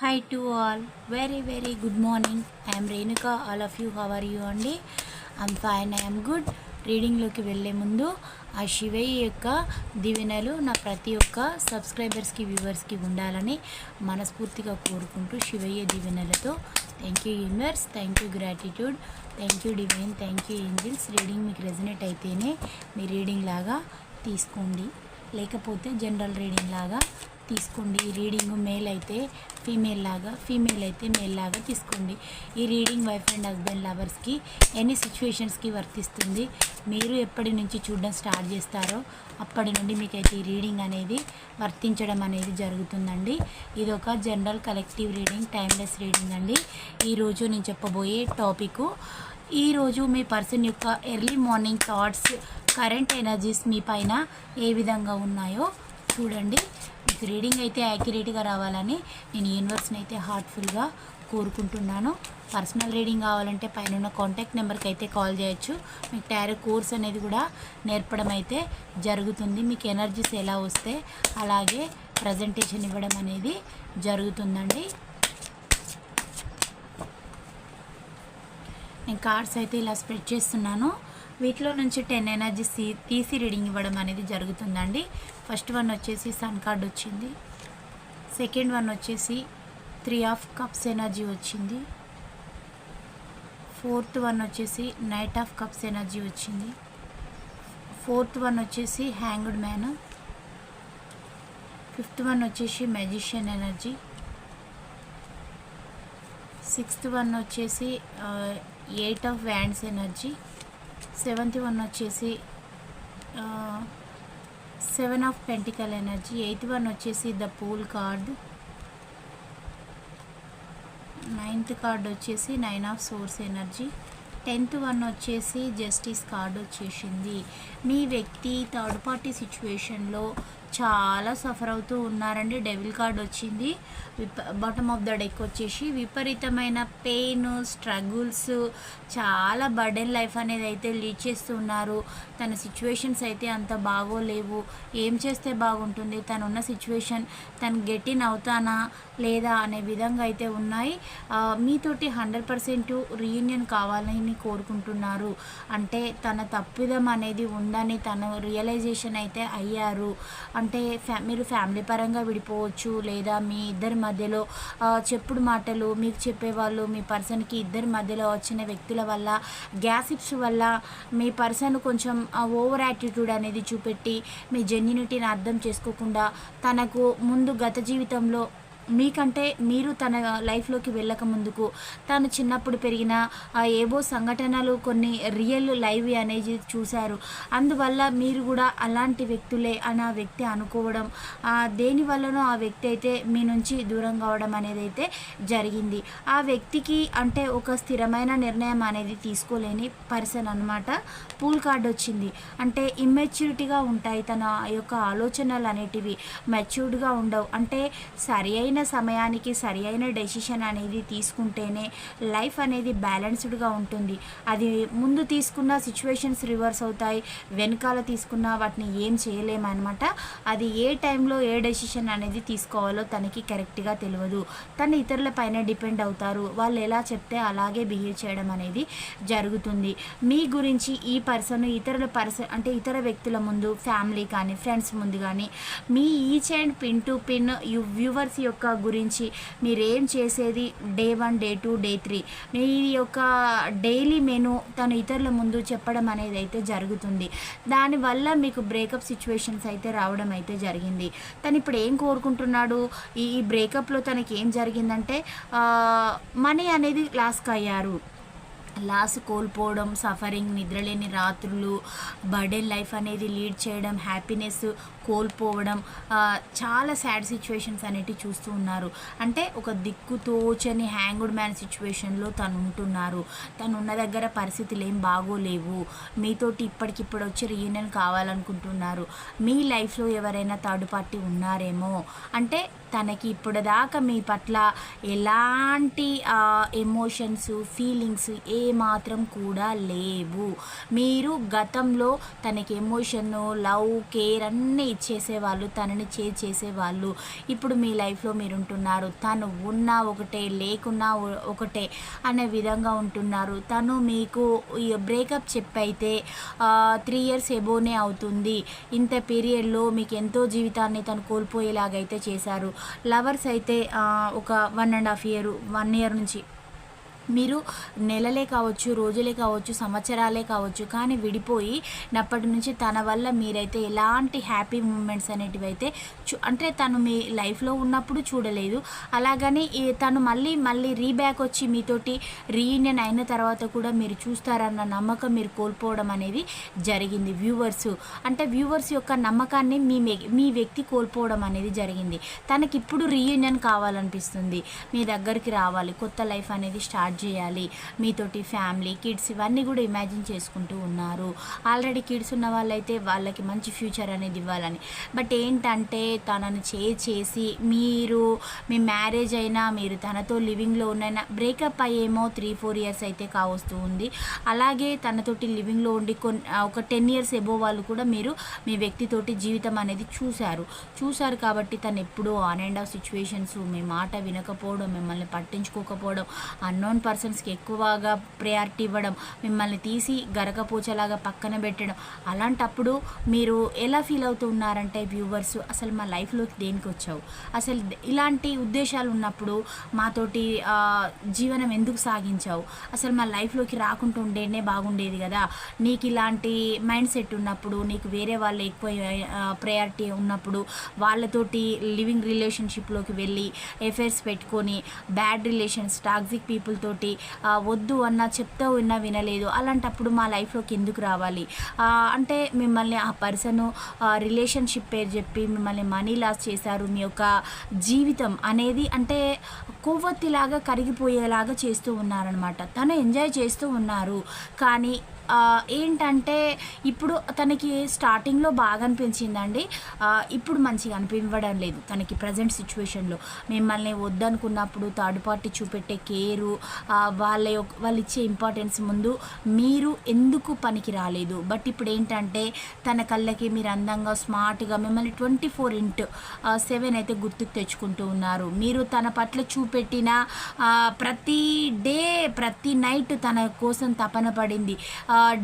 Hi to all very very good morning I'm Renuka all of you how are you అండి I'm fine I'm good రీడింగ్లోకి వెళ్ళే ముందు ఆ శివయ్య యొక్క దివెనలు నా ప్రతి ఒక్క సబ్స్క్రైబర్స్కి వ్యూవర్స్కి ఉండాలని మనస్ఫూర్తిగా కోరుకుంటూ Shivayya దివెనలతో. Thank you universe thank you gratitude thank you divine thank you angels reading మీకు రెజనేట్ అయితేనే మీ రీడింగ్ లాగా తీసుకోండి. లేకపోతే జనరల్ రీడింగ్ లాగా తీసుకోండి. ఈ రీడింగ్ మేల్ అయితే ఫీమేల్ లాగా ఫీమేల్ అయితే మేల్ లాగా తీసుకోండి. ఈ రీడింగ్ వైఫ్ అండ్ హస్బెండ్ లవర్స్కి ఎన్ని సిచ్యువేషన్స్కి వర్తిస్తుంది మీరు ఎప్పటి నుంచి చూడడం స్టార్ట్ చేస్తారో అప్పటి నుండి మీకైతే ఈ రీడింగ్ అనేది వర్తించడం అనేది జరుగుతుందండి. ఇది ఒక general collective reading timeless reading అండి ఈరోజు నేను చెప్పబోయే టాపిక్ ఈరోజు మీ పర్సన్ యొక్క early morning thoughts current energies మీ పైన ఏ విధంగా ఉన్నాయో చూడండి. మీకు రీడింగ్ అయితే యాక్యురేట్గా రావాలని నేను యూనివర్స్ని అయితే హార్ట్ఫుల్గా కోరుకుంటున్నాను. పర్సనల్ రీడింగ్ కావాలంటే పైన ఉన్న కాంటాక్ట్ నెంబర్కి అయితే కాల్ చేయొచ్చు. మీకు టారో కోర్స్ అనేది కూడా నేర్పడం అయితే జరుగుతుంది. మీకు ఎనర్జీస్ ఎలా వస్తే అలాగే ప్రజెంటేషన్ ఇవ్వడం అనేది జరుగుతుందండి. నేను కార్డ్స్ అయితే ఇలా స్ప్రెడ్ చేస్తున్నాను. వీటిలో నుంచి టెన్ ఎనర్జీస్ తీసి రీడింగ్ ఇవ్వడం అనేది జరుగుతుందండి. ఫస్ట్ వన్ వచ్చేసి సన్ కార్డ్ వచ్చింది. సెకండ్ వన్ వచ్చేసి త్రీ ఆఫ్ కప్స్ ఎనర్జీ వచ్చింది. ఫోర్త్ వన్ వచ్చేసి నైట్ ఆఫ్ కప్స్ ఎనర్జీ వచ్చింది. ఫోర్త్ వన్ వచ్చేసి హ్యాంగ్డ్ మ్యాన్. ఫిఫ్త్ వన్ వచ్చేసి మెజిషియన్ ఎనర్జీ. సిక్స్త్ వన్ వచ్చేసి eight of wands energy. Seventh one వచ్చేసి seven of pentacle energy eighth one వచ్చేసి the fool card ninth card వచ్చేసి nine of swords energy tenth one వచ్చేసి justice card వచ్చేసింది. మీ వ్యక్తి third party సిచ్యువేషన్లో చాలా suffer అవుతూ ఉన్నారండి. డెవిల్ కార్డ్ వచ్చింది. విప బాటమ్ ఆఫ్ ద డెక్ వచ్చేసి విపరీతమైన పెయిన్ స్ట్రగుల్స్ చాలా బర్డెన్ లైఫ్ అనేది అయితే లీడ్ చేస్తున్నారు. తన సిచ్యువేషన్స్ అయితే అంత బాగోలేవు. ఏం చేస్తే బాగుంటుంది? తను ఉన్న సిచ్యువేషన్ తను గెటిన్ అవుతానా లేదా అనే విధంగా అయితే ఉన్నాయి. మీతోటి హండ్రెడ్ పర్సెంట్ రీయూనియన్ కావాలని కోరుకుంటున్నారు. అంటే తన తప్పిదం అనేది ఉందని తను రియలైజేషన్ అయితే అయ్యారు. అంటే ఫ్యా మీరు ఫ్యామిలీ పరంగా విడిపోవచ్చు లేదా మీ ఇద్దరి మధ్యలో చెప్పుడు మాటలు మీకు చెప్పేవాళ్ళు మీ పర్సన్కి ఇద్దరి మధ్యలో వచ్చిన వ్యక్తుల వల్ల గ్యాసిప్స్ వల్ల మీ పర్సన్ కొంచెం ఓవర్ యాటిట్యూడ్ అనేది చూపెట్టి మీ జెన్యునిటీని అర్థం చేసుకోకుండా తనకు ముందు గత జీవితంలో మీకంటే మీరు తన లైఫ్లోకి వెళ్ళక ముందుకు తను చిన్నప్పుడు పెరిగిన ఆ ఏవో సంఘటనలు కొన్ని రియల్ లైవ్ అనేది చూశారు. అందువల్ల మీరు కూడా అలాంటి వ్యక్తులే అని ఆ వ్యక్తి అనుకోవడం దేనివల్లనో ఆ వ్యక్తి అయితే మీ నుంచి దూరం కావడం అనేది అయితే జరిగింది. ఆ వ్యక్తికి అంటే ఒక స్థిరమైన నిర్ణయం అనేది తీసుకోలేని పర్సన్ అనమాట పూల్ కార్డ్ వచ్చింది. అంటే ఇమ్మెచ్యూరిటీగా ఉంటాయి తన యొక్క ఆలోచనలు అనేటివి. మెచ్యూర్డ్గా ఉండవు. అంటే సరి అయిన సమయానికి సరి అయిన డెసిషన్ అనేది తీసుకుంటేనే లైఫ్ అనేది బ్యాలెన్స్డ్గా ఉంటుంది. అది ముందు తీసుకున్న సిచ్యువేషన్స్ రివర్స్ అవుతాయి. వెనకాల తీసుకున్న వాటిని ఏం చేయలేమన్నమాట. అది ఏ టైంలో ఏ డెసిషన్ అనేది తీసుకోవాలో తనకి కరెక్ట్గా తెలియదు. తను ఇతరుల పైన డిపెండ్ అవుతారు. వాళ్ళు ఎలా చెప్తే అలాగే బిహేవ్ చేయడం అనేది జరుగుతుంది. మీ గురించి ఈ పర్సన్ ఇతరుల పర్సన్ అంటే ఇతర వ్యక్తుల ముందు ఫ్యామిలీ కానీ ఫ్రెండ్స్ ముందు కానీ మీ each and pin to pin yours యొక్క యొక్క గురించి మీరేం చేసేది? Day one day two day three మీ యొక్క డైలీ మెను తను ఇతరుల ముందు చెప్పడం అనేది అయితే జరుగుతుంది. దానివల్ల మీకు బ్రేకప్ సిచ్యువేషన్స్ అయితే రావడం అయితే జరిగింది. తను ఇప్పుడు ఏం కోరుకుంటున్నాడు? ఈ బ్రేకప్లో తనకి ఏం జరిగిందంటే మనీ అనేది లాస్క్ అయ్యారు. లాస్ కోల్పోవడం సఫరింగ్ నిద్రలేని రాత్రులు బర్డెన్ లైఫ్ అనేది లీడ్ చేయడం హ్యాపీనెస్ కోల్పోవడం చాలా సాడ్ సిచ్యువేషన్స్ అనేటివి చూస్తూ ఉన్నారు. అంటే ఒక దిక్కు తోచని మ్యాన్ సిచ్యువేషన్లో తను ఉంటున్నారు తను ఉన్న దగ్గర పరిస్థితులు ఏం బాగోలేవు. మీతోటి ఇప్పటికిప్పుడు వచ్చి రీయూనియన్ కావాలనుకుంటున్నారు. మీ లైఫ్లో ఎవరైనా థర్డ్ పార్టీ ఉన్నారేమో? అంటే తనకి ఇప్పుడు దాకా మీ పట్ల ఎలాంటి ఎమోషన్స్ ఫీలింగ్స్ ఏ మాత్రం కూడా లేవు. మీరు గతంలో తనకి ఎమోషన్ లవ్ కేర్ అన్నీ చేసేవాళ్ళు తనని చే చేసేవాళ్ళు. ఇప్పుడు మీ లైఫ్లో మీరు ఉంటున్నారు తను ఉన్నా ఒకటే లేకున్నా ఒకటే అనే విధంగా ఉంటున్నారు. తను మీకు బ్రేకప్ చెప్పైతే త్రీ ఇయర్స్ ఎబోనే అవుతుంది. ఇంత పీరియడ్లో మీకు ఎంతో జీవితాన్ని తను కోల్పోయేలాగైతే చేశారు. లవర్స్ అయితే ఒక one and half year one year నుంచి మీరు నెలలే కావచ్చు రోజులే కావచ్చు సంవత్సరాలే కావచ్చు కానీ విడిపోయి నప్పటి నుంచి తన వల్ల మీరైతే ఎలాంటి హ్యాపీ మూమెంట్స్ అనేటివి అయితే చూ అంటే తను మీ లైఫ్లో ఉన్నప్పుడు చూడలేదు. అలాగని ఈ తను మళ్ళీ మళ్ళీ రీబ్యాక్ వచ్చి మీతోటి రీయూనియన్ అయిన తర్వాత కూడా మీరు చూస్తారన్న నమ్మకం మీరు కోల్పోవడం అనేది జరిగింది. వ్యూవర్స్ అంటే వ్యూవర్స్ యొక్క నమ్మకాన్ని మీ మీ వ్యక్తి కోల్పోవడం అనేది జరిగింది. తనకి ఇప్పుడు రీయూనియన్ కావాలనిపిస్తుంది. మీ దగ్గరికి రావాలి. కొత్త లైఫ్ అనేది స్టార్ట్ చేయాలి. మీతోటి ఫ్యామిలీ కిడ్స్ ఇవన్నీ కూడా ఇమాజిన్ చేసుకుంటూ ఉన్నారు. ఆల్రెడీ కిడ్స్ ఉన్న వాళ్ళైతే వాళ్ళకి మంచి ఫ్యూచర్ అనేది ఇవ్వాలని. బట్ ఏంటంటే తనను చే చేసి మీరు మీ మ్యారేజ్ అయినా మీరు తనతో లివింగ్లో ఉన్న బ్రేకప్ అయ్యేమో త్రీ ఫోర్ ఇయర్స్ అయితే కావస్తూ ఉంది. అలాగే తనతోటి లివింగ్లో ఉండి కొన్ని ఒక టెన్ ఇయర్స్ ఎబో వాళ్ళు కూడా మీరు మీ వ్యక్తితోటి జీవితం అనేది చూశారు. చూశారు కాబట్టి తను ఎప్పుడూ ఆన్ అండ్ ఆఫ్ సిచ్యువేషన్స్ మీ మాట వినకపోవడం మిమ్మల్ని పట్టించుకోకపోవడం అన్నోన్ పర్సన్స్కి ఎక్కువగా ప్రయారిటీ ఇవ్వడం మిమ్మల్ని తీసి గరకపోచలాగా పక్కన పెట్టడం అలాంటప్పుడు మీరు ఎలా ఫీల్ అవుతూ ఉన్నారంటే వ్యూవర్స్ అసలు మా లైఫ్లోకి దేనికి వచ్చావు? అసలు ఇలాంటి ఉద్దేశాలు ఉన్నప్పుడు మాతోటి జీవనం ఎందుకు సాగించావు? అసలు మా లైఫ్లోకి రాకుండా ఉండేనే బాగుండేది కదా? నీకు ఇలాంటి మైండ్ సెట్ ఉన్నప్పుడు నీకు వేరే వాళ్ళు ఎక్కువ ప్రయారిటీ ఉన్నప్పుడు వాళ్ళతోటి లివింగ్ రిలేషన్షిప్లోకి వెళ్ళి ఎఫైర్స్ పెట్టుకొని బ్యాడ్ రిలేషన్స్ టాక్సిక్ పీపుల్ తోటి వద్దు అన్న చెప్తా ఉన్నా వినలేదు. అలాంటప్పుడు మా లైఫ్లోకి ఎందుకు రావాలి? అంటే మిమ్మల్ని ఆ పర్సన్ రిలేషన్షిప్ పేరు చెప్పి మిమ్మల్ని మనీ లాస్ చేశారు. మీ యొక్క జీవితం అనేది అంటే కొవ్వొత్తిలాగా కరిగిపోయేలాగా చేస్తూ ఉన్నారనమాట తను ఎంజాయ్ చేస్తూ ఉన్నారు. కానీ ఏంటంటే ఇప్పుడు తనకి స్టార్టింగ్లో బాగా అనిపించిందండి ఇప్పుడు మంచిగా అనిపించడం లేదు తనకి ప్రజెంట్ సిచ్యువేషన్లో. మిమ్మల్ని వద్దనుకున్నప్పుడు థర్డ్ పార్టీ చూపెట్టే కేరు వాళ్ళ యొక్క వాళ్ళు ఇచ్చే ఇంపార్టెన్స్ ముందు మీరు ఎందుకు పనికి రాలేదు? బట్ ఇప్పుడు ఏంటంటే తన కళ్ళకి మీరు అందంగా స్మార్ట్గా మిమ్మల్ని ట్వంటీ ఫోర్ ఇంటూ సెవెన్ అయితే గుర్తుకు తెచ్చుకుంటూ ఉన్నారు. మీరు తన పట్ల చూపెట్టిన పెట్టిన ప్రతి డే ప్రతి నైట్ తన కోసం తపన పడింది.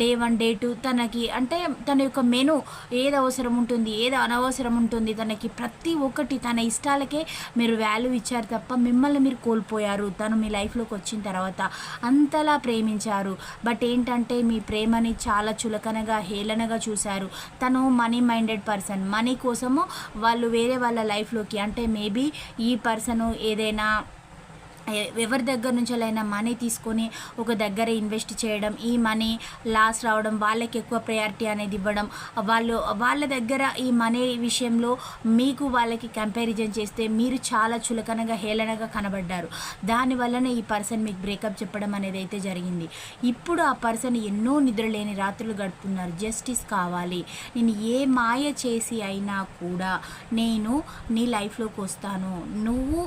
డే వన్ డే టూ తనకి అంటే తన యొక్క మెను ఏది అవసరం ఉంటుంది ఏది అనవసరం ఉంటుంది తనకి ప్రతి ఒక్కటి తన ఇష్టాలకే మీరు వాల్యూ ఇచ్చారు తప్ప మిమ్మల్ని మీరు కోల్పోయారు. తను మీ లైఫ్లోకి వచ్చిన తర్వాత అంతలా ప్రేమించారు. బట్ ఏంటంటే మీ ప్రేమని చాలా చులకనగా హేళనగా చూశారు. తను మనీ మైండెడ్ పర్సన్. మనీ కోసము వాళ్ళు వేరే వాళ్ళ లైఫ్లోకి అంటే మేబీ ఈ పర్సన్ ఏదైనా ఎవరి దగ్గర నుంచోలైనా మనీ తీసుకొని ఒక దగ్గర ఇన్వెస్ట్ చేయడం ఈ మనీ లాస్ రావడం వాళ్ళకి ఎక్కువ ప్రయారిటీ అనేది ఇవ్వడం వాళ్ళు వాళ్ళ దగ్గర ఈ మనీ విషయంలో మీకు వాళ్ళకి కంపారిజన్ చేస్తే మీరు చాలా చులకనగా హేళనగా కనబడ్డారు. దానివల్లనే ఈ పర్సన్ మీకు బ్రేకప్ చెప్పడం అనేది అయితే జరిగింది. ఇప్పుడు ఆ పర్సన్ ఎన్నో నిద్రలేని రాత్రులు గడుపుతున్నారు. జస్టిస్ కావాలి. నేను ఏ మాయ చేసి అయినా కూడా నేను నీ లైఫ్లోకి వస్తాను. నువ్వు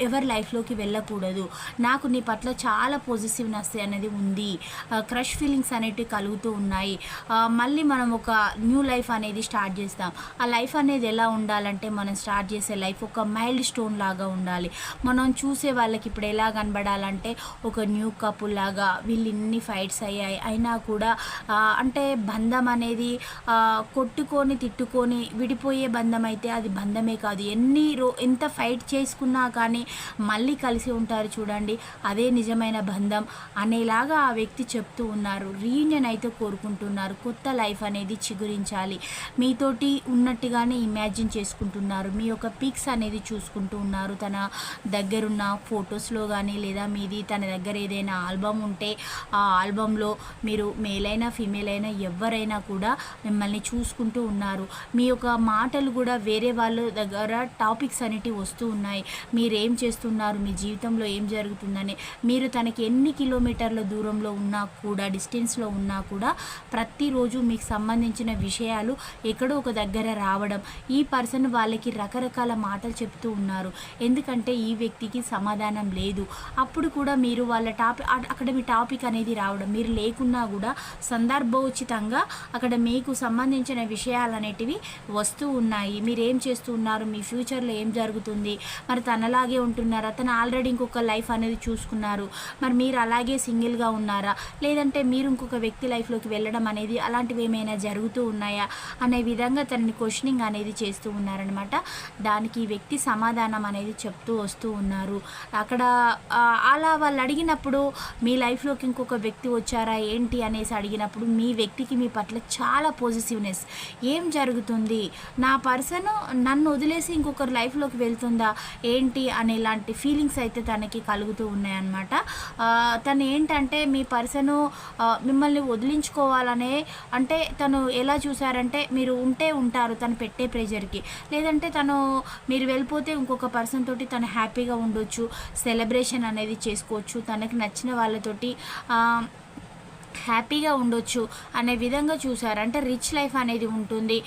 ఎవరి లైఫ్లోకి వెళ్ళకూడదు. నాకు నీ పట్ల చాలా పాజిటివ్నెస్ అనేది ఉంది. క్రష్ ఫీలింగ్స్ అనేటివి కలుగుతూ ఉన్నాయి. మళ్ళీ మనం ఒక న్యూ లైఫ్ అనేది స్టార్ట్ చేస్తాం. ఆ లైఫ్ అనేది ఎలా ఉండాలంటే మనం స్టార్ట్ చేసే లైఫ్ ఒక మైల్డ్ స్టోన్ లాగా ఉండాలి. మనం చూసే వాళ్ళకి ఇప్పుడు ఎలా కనబడాలంటే ఒక న్యూ కపుల్ లాగా వీళ్ళు ఇన్ని ఫైట్స్ అయ్యాయి. అయినా కూడా అంటే బంధం అనేది కొట్టుకొని తిట్టుకొని విడిపోయే బంధం అయితే అది బంధమే కాదు. ఎన్ని రో ఎంత ఫైట్ చేసుకున్నా కానీ మళ్ళీ కలిసి ఉంటారు చూడండి. అదే నిజమైన బంధం అనేలాగా ఆ వ్యక్తి చెప్తూ ఉన్నారు. రీయూనియన్ అయితే కోరుకుంటున్నారు. కొత్త లైఫ్ అనేది చిగురించాలి. మీతోటి ఉన్నట్టుగానే ఇమాజిన్ చేసుకుంటున్నారు. మీ యొక్క పిక్స్ అనేది చూసుకుంటూ ఉన్నారు. తన దగ్గరున్న ఫొటోస్లో కానీ లేదా మీది తన దగ్గర ఏదైనా ఆల్బమ్ ఉంటే ఆ ఆల్బంలో మీరు మేల్ అయినా ఫీమేల్ అయినా ఎవరైనా కూడా మిమ్మల్ని చూసుకుంటూ ఉన్నారు. మీ యొక్క మాటలు కూడా వేరే వాళ్ళ దగ్గర టాపిక్స్ అనేటివి వస్తూ ఉన్నాయి. మీరేం చేస్తున్నారు? మీ జీవితంలో ఏం జరుగుతుందని మీరు తనకి ఎన్ని కిలోమీటర్ల దూరంలో ఉన్నా కూడా డిస్టెన్స్లో ఉన్నా కూడా ప్రతిరోజు మీకు సంబంధించిన విషయాలు ఎక్కడో ఒక దగ్గర రావడం ఈ పర్సన్ వాళ్ళకి రకరకాల మాటలు చెప్తూ ఉన్నారు. ఎందుకంటే ఈ వ్యక్తికి సమాధానం లేదు. అప్పుడు కూడా మీరు వాళ్ళ టాపిక్ అక్కడ మీ టాపిక్ అనేది రావడం మీరు లేకున్నా కూడా సందర్భోచితంగా అక్కడ మీకు సంబంధించిన విషయాలు అనేటివి వస్తూ ఉన్నాయి. మీరు ఏం చేస్తూ ఉన్నారు? మీ ఫ్యూచర్లో ఏం జరుగుతుంది? మరి తనలాగే ఉంటున్నారా? తను ఆల్రెడీ ఇంకొక లైఫ్ అనేది చూసుకున్నారు. మరి మీరు అలాగే సింగిల్గా ఉన్నారా? లేదంటే మీరు ఇంకొక వ్యక్తి లైఫ్లోకి వెళ్ళడం అనేది అలాంటివి ఏమైనా జరుగుతూ ఉన్నాయా? అనే విధంగా తనని క్వశ్చనింగ్ అనేది చేస్తూ ఉన్నారనమాట దానికి ఈ వ్యక్తి సమాధానం అనేది చెప్తూ వస్తూ ఉన్నారు. అక్కడ అలా వాళ్ళు అడిగినప్పుడు మీ లైఫ్లోకి ఇంకొక వ్యక్తి వచ్చారా? ఏంటి? అనేసి అడిగినప్పుడు మీ వ్యక్తికి మీ పట్ల చాలా పాజిటివ్నెస్ ఏం జరుగుతుంది? నా పర్సన్ నన్ను వదిలేసి ఇంకొకరి లైఫ్లోకి వెళ్తుందా? ఏంటి? అనే ఇలాంటి ఫీలింగ్స్ అయితే తనకి కలుగుతూ ఉన్నాయన్నమాట. తను ఏంటంటే మీ పర్సను మిమ్మల్ని వదిలించుకోవాలనే అంటే తను ఎలా చూసారంటే మీరు ఉంటే ఉంటారు తను పెట్టే ప్రెజర్కి. లేదంటే తను మీరు వెళ్ళిపోతే ఇంకొక పర్సన్ తోటి తను హ్యాపీగా ఉండొచ్చు సెలబ్రేషన్ అనేది చేసుకోవచ్చు తనకి నచ్చిన వాళ్ళతోటి హ్యాపీగా ఉండొచ్చు అనే విధంగా చూసారు అంటే రిచ్ లైఫ్ అనేది ఉంటుంది.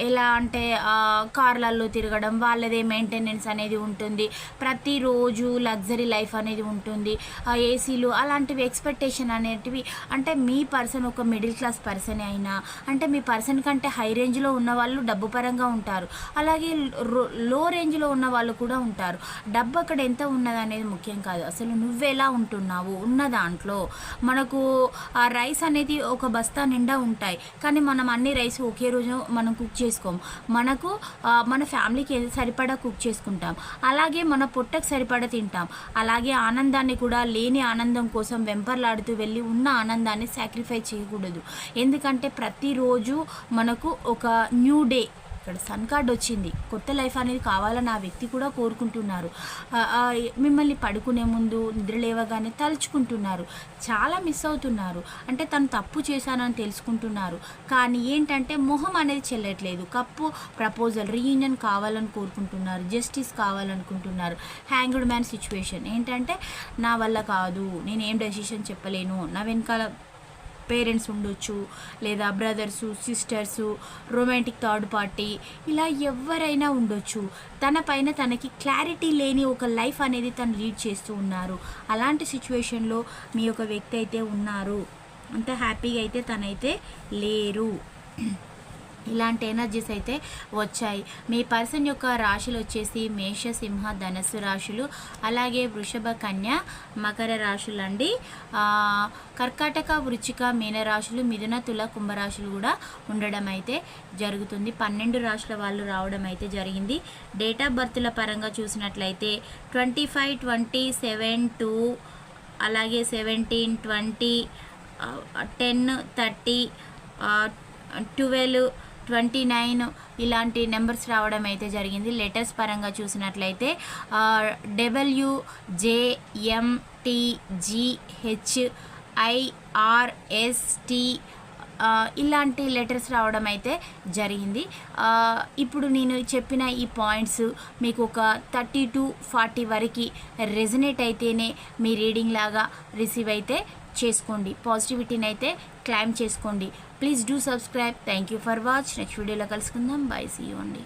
ఎలా అంటే కార్లల్లో కార్లలో తిరగడం వాళ్ళదే మెయింటెనెన్స్ అనేది ఉంటుంది. ప్రతిరోజు లగ్జరీ లైఫ్ అనేది ఉంటుంది. ఏసీలు అలాంటివి ఎక్స్పెక్టేషన్ అనేటివి. అంటే మీ పర్సన్ ఒక మిడిల్ క్లాస్ పర్సన్ అయినా అంటే మీ పర్సన్ కంటే హై రేంజ్లో ఉన్న వాళ్ళు డబ్బు పరంగా ఉంటారు. అలాగే రో- లో రేంజ్లో ఉన్న వాళ్ళు కూడా ఉంటారు. డబ్బు అక్కడ ఎంత ఉన్నది అనేది ముఖ్యం కాదు. అసలు నువ్వెలా ఉంటున్నావు? ఉన్న దాంట్లో మనకు ఆ రైస్ అనేది ఒక బస్తా నిండా ఉంటాయి. కానీ మనం అన్ని రైస్ ఒకే రోజు మనం కుక్ చేసుకోం మనకు మన ఫ్యామిలీకి సరిపడా కుక్ చేసుకుంటాం. అలాగే మన పొట్టకు సరిపడా తింటాం. అలాగే ఆనందాన్ని కూడా లేని ఆనందం కోసం వెంపర్లాడుతూ వెళ్ళి ఉన్న ఆనందాన్ని సాక్రిఫై చేయకూడదు. ఎందుకంటే ప్రతిరోజు మనకు ఒక న్యూ డే ఇక్కడ సన్ కార్డ్ వచ్చింది. కొత్త లైఫ్ అనేది కావాలని ఆ వ్యక్తి కూడా కోరుకుంటున్నారు. మిమ్మల్ని పడుకునే ముందు నిద్ర లేవగానే తలుచుకుంటున్నారు. చాలా మిస్ అవుతున్నారు. అంటే తను తప్పు చేశానని తెలుసుకుంటున్నారు. కానీ ఏంటంటే మొహం అనేది చెల్లట్లేదు. కప్పు ప్రపోజల్ రీయూనియన్ కావాలని కోరుకుంటున్నారు. జస్టిస్ కావాలనుకుంటున్నారు. హ్యాంగ్డ్ మ్యాన్ సిచ్యువేషన్ ఏంటంటే నా వల్ల కాదు. నేను ఏం డెసిషన్ చెప్పలేను. నా వెనకాల పేరెంట్స్ ఉండొచ్చు లేదా brothers sisters romantic third party ఇలా ఎవరైనా ఉండొచ్చు. తన పైన తనకి క్లారిటీ లేని ఒక లైఫ్ అనేది తను లీడ్ చేస్తూ ఉన్నారు. అలాంటి సిచ్యువేషన్లో మీ యొక్క వ్యక్తి అయితే ఉన్నారు. అంత హ్యాపీగా అయితే తనైతే లేరు. ఇలాంటి ఎనర్జీస్ అయితే వచ్చాయి. మీ పర్సన్ యొక్క రాశులు వచ్చేసి మేష సింహ ధనస్సు రాశులు అలాగే వృషభ కన్య మకర రాశులు అండి కర్కాటక వృచ్చిక మీన రాశులు మిథున తుల కుంభరాశులు కూడా ఉండడం అయితే జరుగుతుంది. పన్నెండు రాశుల వాళ్ళు రావడం అయితే జరిగింది. డేట్ ఆఫ్ బర్త్ల పరంగా చూసినట్లయితే twenty five twenty seven two అలాగే seventeen twenty ten thirty twelve twenty nine ఇలాంటి నెంబర్స్ రావడం అయితే జరిగింది. లెటర్స్ పరంగా చూసినట్లయితే డబ్ల్యూ జేఎంటీజీహెచ్ ఐఆర్ఎస్టి ఇలాంటి లెటర్స్ రావడం అయితే జరిగింది. ఇప్పుడు నేను చెప్పిన ఈ పాయింట్స్ మీకు ఒక థర్టీ టు ఫార్టీ వరకు రెజనేట్ అయితేనే మీ రీడింగ్ లాగా రిసీవ్ అయితే చేసుకోండి. పాజిటివిటీని అయితే క్లైమ్ చేసుకోండి. Please do subscribe thank you for watch next వీడియోలో కలుసుకుందాం. బాయ్ సీ యూ అండి